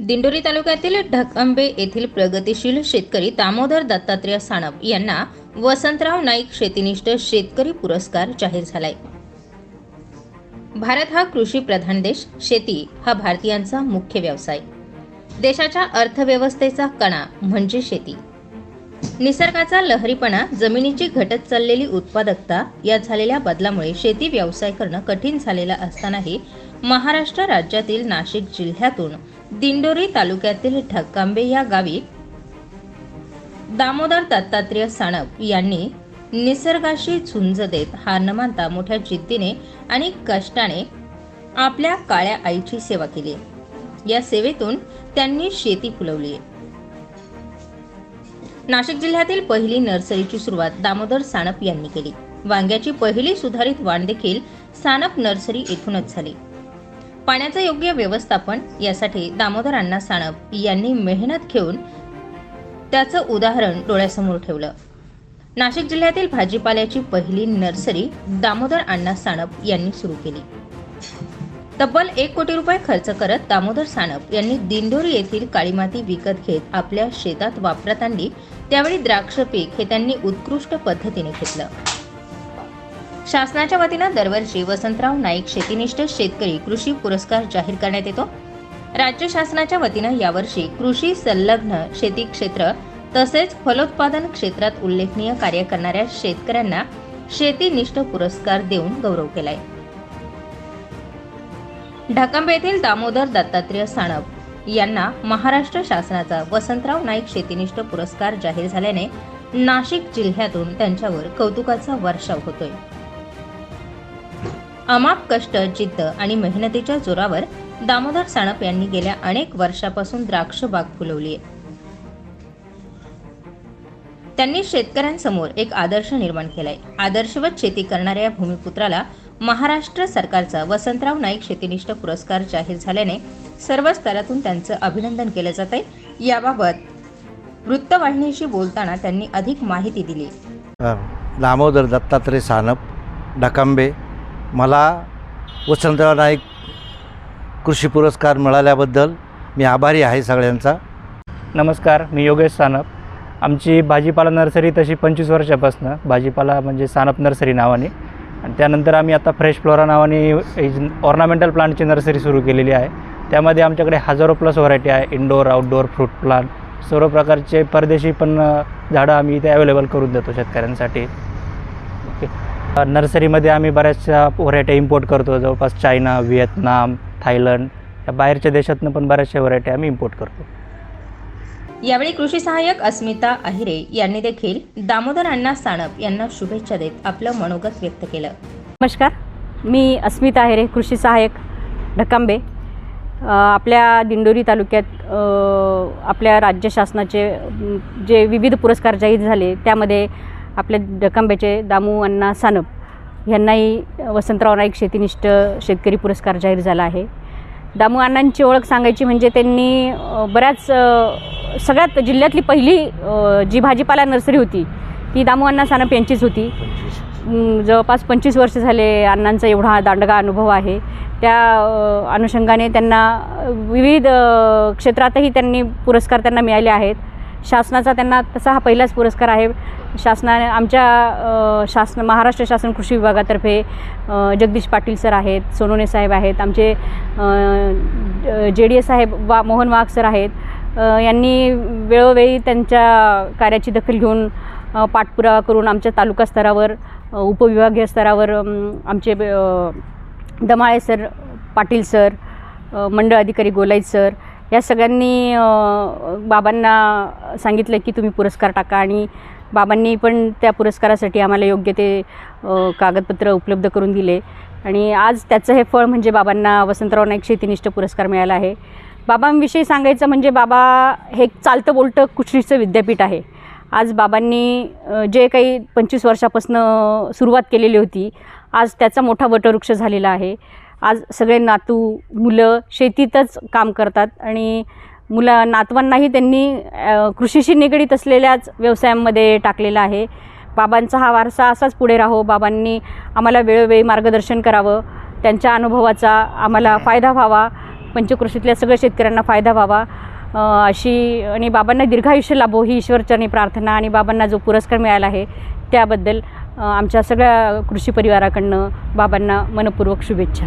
दिंडोरी तालुक्यातील ढकंबे येथील प्रगतिशील शेतकरी दामोदर दत्तात्रेय साणप यांना वसंतराव नाईक शेतीनिष्ठ शेतकरी पुरस्कार जाहीर झालाय. भारत हा कृषी प्रधान देश शेती हा भारतीयांचा मुख्य व्यवसाय. देशाच्या अर्थव्यवस्थेचा कणा म्हणजे शेती. निसर्गाचा लहरीपणा जमिनीची घटत चाललेली उत्पादकता यात झालेल्या बदलामुळे शेती व्यवसाय करणं कठीण झालेलं असतानाही महाराष्ट्र राज्यातील नाशिक जिल्ह्यातून दिंडोरी तालुक्यातील ढक्कांबे या गावी दामोदर दत्तात्रेय साणप यांनी निसर्गाशी झुंज देत हार न मानता मोठ्या जिद्दीने आणि कष्टाने आपल्या काळ्या आईची सेवा केली. या सेवेतून त्यांनी शेती फुलवली. नाशिक जिल्ह्यातील पहिली नर्सरीची सुरुवात दामोदर साणप यांनी केली. वांग्याची पहिली सुधारित वाण देखील साणप नर्सरी येथूनच झाली. पाण्याचं योग्य व्यवस्थापन यासाठी दामोदर अण्णा साणप यांनी मेहनत घेऊन त्याचं उदाहरण डोळ्यासमोर ठेवलं. नाशिक जिल्ह्यातील भाजीपाल्याची पहिली नर्सरी दामोदर अण्णा साणप यांनी सुरू केली. तब्बल एक कोटी रुपये खर्च करत दामोदर साणप यांनी दिंडोरी येथील काळी माती विकत घेत आपल्या शेतात वापरत आणली. त्यावेळी द्राक्ष पीक हे त्यांनी उत्कृष्ट पद्धतीने घेतलं. शासनाच्या वतीनं दरवर्षी वसंतराव नाईक शेतीनिष्ठ शेतकरी कृषी पुरस्कार जाहीर करण्यात येतो. राज्य शासनाच्या वतीनं यावर्षी कृषी संलग्न शेती क्षेत्र तसेच फलोत्पादन क्षेत्रात उल्लेखनीय कार्य करणाऱ्या शेतकऱ्यांना शेतीनिष्ठ पुरस्कार देऊन गौरव केलाय. ढाकांबे येथील दामोदर दत्तात्रेय साणप यांना महाराष्ट्र शासनाचा वसंतराव नाईक शेतीनिष्ठ पुरस्कार जाहीर झाल्याने नाशिक जिल्ह्यातून त्यांच्यावर कौतुकाचा वर्षाव होतोय. अमाप कष्ट जिद्द आणि मेहनतीच्या जोरावर दामोदर साणप यांनी गेल्या अनेक वर्षापासून द्राक्ष बाग फुलवली आहे. त्यांनी शेतकऱ्यांसमोर एक आदर्श निर्माण केलाय. आदर्शवत शेती करणाऱ्या या भूमिपुत्राला महाराष्ट्र सरकारचा वसंतराव नाईक शेतीनिष्ठ पुरस्कार जाहीर झाल्याने सर्व स्तरातून त्यांचं अभिनंदन केलं जात आहे. याबाबत वृत्तवाहिनीशी बोलताना त्यांनी अधिक माहिती दिली. दामोदर दत्तात्रय सानप डकांबे मला वसंतराव नाईक कृषी पुरस्कार मिळाल्याबद्दल मी आभारी आहे सगळ्यांचा. नमस्कार मी योगेश सानप. आमची भाजीपाला नर्सरी तशी पंचवीस वर्षापासून. भाजीपाला म्हणजे सानप नर्सरी नावाने. आणि त्यानंतर आम्ही आता फ्रेश फ्लोरा नावाने ऑर्नामेंटल प्लांटची नर्सरी सुरू केलेली आहे. त्यामध्ये आमच्याकडे हजारो प्लस व्हरायटी आहे. इंडोर आउटडोअर फ्रूट प्लांट सर्व प्रकारचे परदेशी पण झाडं आम्ही इथे अवेलेबल करून देतो शेतकऱ्यांसाठी. ओके. नर्सरीमध्ये आम्ही बऱ्याचशा व्हरायटी इम्पोर्ट करतो. जवळपास चायना व्हिएतनाम थायलंड या बाहेरच्या देशातनं पण बऱ्याचशा व्हरायटी आम्ही इम्पोर्ट करतो. यावेळी कृषी सहाय्यक अस्मिता अहिरे यांनी देखील दामोदर अण्णा साणप यांना शुभेच्छा देत आपलं मनोगत व्यक्त केलं. नमस्कार. मी अस्मिता आहेरे कृषी सहाय्यक ढकांबे. आपल्या दिंडोरी तालुक्यात आपल्या राज्य शासनाचे जे विविध पुरस्कार जाहीर झाले त्यामध्ये आपल्या ढकांब्याचे दामू अण्णा सानप यांनाही वसंतराव नाईक शेतीनिष्ठ शेतकरी पुरस्कार जाहीर झाला आहे. दामू अण्णांची ओळख सांगायची म्हणजे त्यांनी बऱ्याच सगळ्यात जिल्ह्यातली पहिली जी भाजीपाला नर्सरी होती ती दामू अण्णा सानप यांचीच होती. जवळपास पंचवीस वर्ष झाले अण्णांचा एवढा दांडगा अनुभव आहे. त्या अनुषंगाने त्यांना विविध क्षेत्रातही त्यांनी पुरस्कार त्यांना मिळाले आहेत. शासनाचा त्यांना तसा हा पहिलाच पुरस्कार आहे. शासनाने आमच्या शासन महाराष्ट्र शासन कृषी विभागातर्फे जगदीश पाटील सर आहेत सोनोने साहेब आहेत आमचे जे डी एस साहेब वा मोहन वाघ सर आहेत. यांनी वेळोवेळी त्यांच्या कार्याची दखल घेऊन पाठपुरावा करून आमच्या तालुका स्तरावर उपविभागीय स्तरावर आमचे दमाळे सर पाटील सर मंडळ अधिकारी गोलाईत सर या सगळ्यांनी बाबांना सांगितलं की तुम्ही पुरस्कार टाका आणि बाबांनी पण त्या पुरस्कारासाठी आम्हाला योग्य ते कागदपत्र उपलब्ध करून दिले. आणि आज त्याचं हे फळ म्हणजे बाबांना वसंतराव नाईक शेतीनिष्ठ पुरस्कार मिळाला आहे. बाबांविषयी सांगायचं म्हणजे बाबा हे एक चालतं बोलतं कुठलीचं विद्यापीठ आहे. आज बाबांनी जे काही पंचवीस वर्षापासून सुरुवात केलेली होती आज त्याचा मोठा वटवृक्ष झालेला आहे. आज सगळे नातू मुलं शेतीतच काम करतात आणि मुलं नातवांनाही त्यांनी कृषीशी निगडीत असलेल्याच व्यवसायांमध्ये टाकलेला आहे. बाबांचा हा वारसा असाच पुढे राहो. बाबांनी आम्हाला वेळोवेळी मार्गदर्शन करावं. त्यांच्या अनुभवाचा आम्हाला फायदा व्हावा. पंचकृषीतल्या सगळ्या शेतकऱ्यांना फायदा व्हावा. अशी आणि बाबांना दीर्घायुष्य लाभो ही ईश्वरचरणी प्रार्थना आणि बाबांना जो पुरस्कार मिळाला आहे त्याबद्दल आमच्या सगळ्या कृषी परिवाराकडनं बाबांना मनपूर्वक शुभेच्छा.